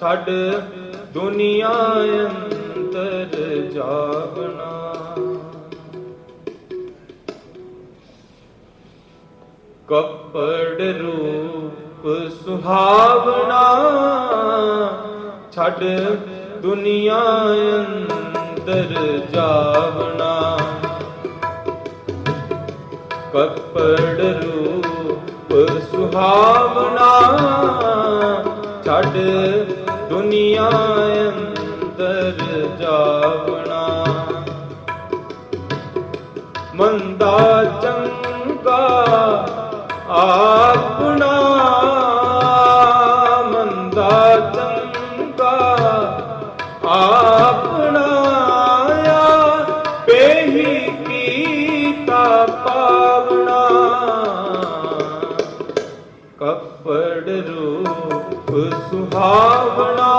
ਛੱਡ ਦੁਨੀਆ ਅੰਦਰ ਜਾਵਣਾ ਕੱਪੜ ਰੂਪ ਸੁਹਾਵਣਾ, ਛੱਡ ਦੁਨੀਆ ਅੰਦਰ ਜਾਵਣਾ ਕੱਪੜ ਰੂਪ ਸੁਹਾਵਣਾ, ਛੱਡ ਦੁਨੀਆ ਅੰਦਰ ਜਾਵਣਾ। ਮੰਦਾ ਚੰਗਾ ਆਪਣਾ। ਮੰਦਾ ਚੰਗਾ ਆ ਕੱਪੜ ਰੂਪ ਸੁਹਾਵਣਾ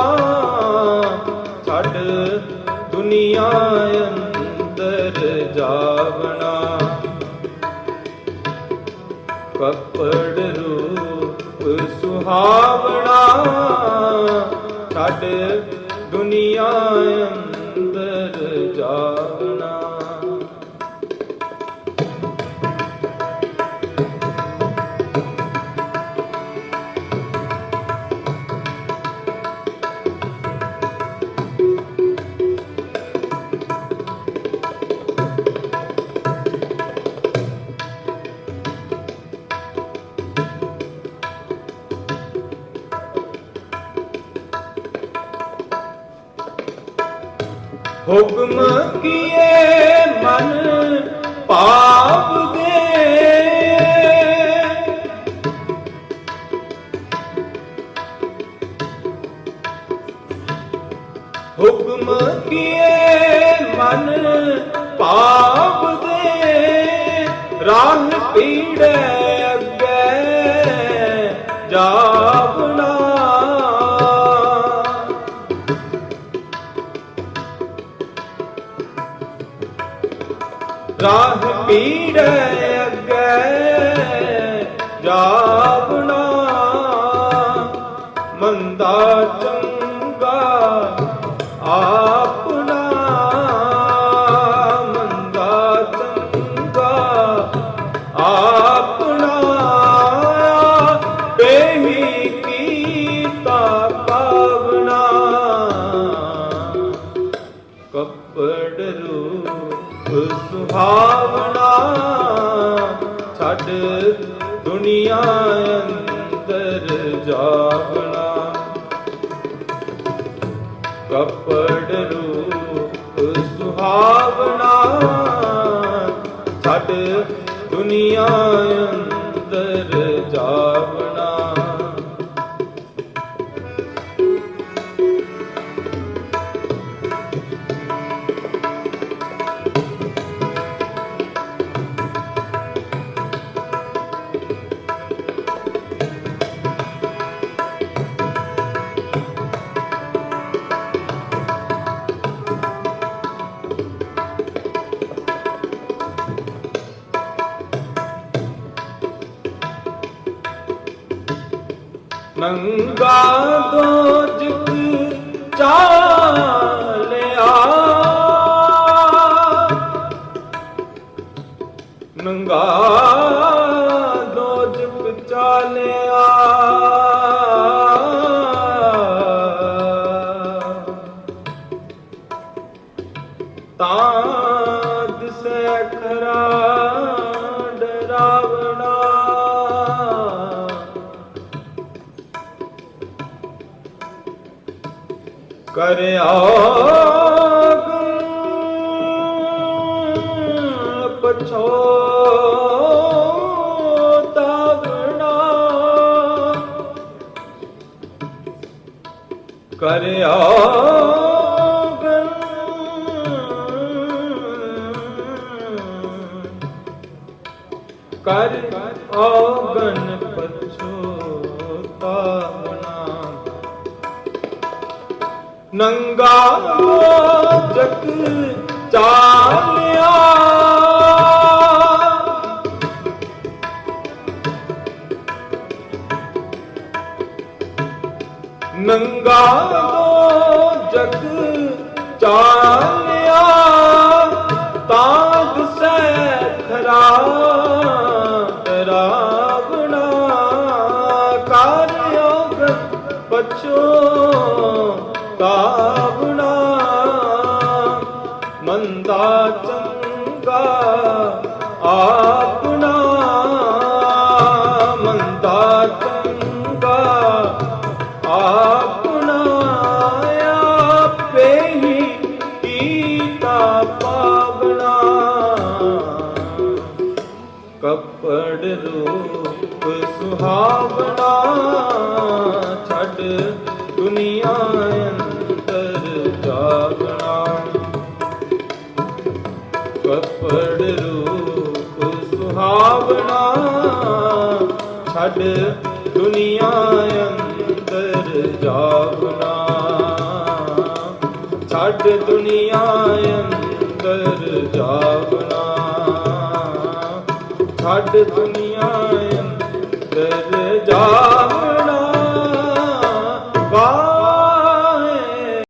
ਛੱਡ ਦੁਨੀਆ ਅੰਦਰ ਜਾਵਣਾ। ਕੱਪੜ ਰੂਪ ਸੁਹਾਵਣਾ ਛੱਡ ਦੁਨੀਆ ਅੰਦਰ ਹੁਕਮ ਕੀਏ ਮਨ ਪਾਪ ਦੇ। ਹੁਕਮ ਕੀਏ ਮਨ ਪਾਪ ਦੇ। ਰਾਹ ਪੀੜੇ ਅੱਗੇ ਜਾਵਣਾ ਰਾਹ ਪੀੜੇ ਦੁਨੀਆ ਅੰਦਰ ਜਾਵਣਾ। ਕਪੜ ਰੂਪ ਸੁਹਾਵਣਾ। ਛੱਡ ਦੁਨੀਆ ਅੰਦਰ ਜਾਵਣਾ। ਨੰਗਾ ਦੋਜਕ ਚਾਲਿਆ। ਨੰਗਾ ਦੋਜਕ ਚਾਲਿਆ। ਤਾਂ ਦਿਸੈ ਖਰਾ ਕਰਿਆ ਪਛੋਤਾਵਣਾ ਕਰਿਆ ਨੰਗਾ ਜਗ ਚਾਲਿਆ ਨੰਗਾ ਦੋ ਜਗ ਚਾਲਿਆ ਮੰਦਾ ਚੰਗਾ ਆਪਣਾ ਮੰਦਾ ਚੰਗਾ ਆਪਣਾ ਆਪੇ ਹੀ ਕੀਤਾ ਪਾਵਣਾ। ਕੱਪੜ ਰੂਪ ਸੁਹਾਵਣਾ ਛੱਡ ਦੁਨੀਆ ਸੁਹਾਵਣਾ ਛੱਡ ਦੁਨੀਆ ਅੰਦਰ ਜਾਵਨਾ ਛੱਡ ਦੁਨੀਆ ਅੰਦਰ ਜਾਵਨਾ ਛੱਡ ਦੁਨੀਆ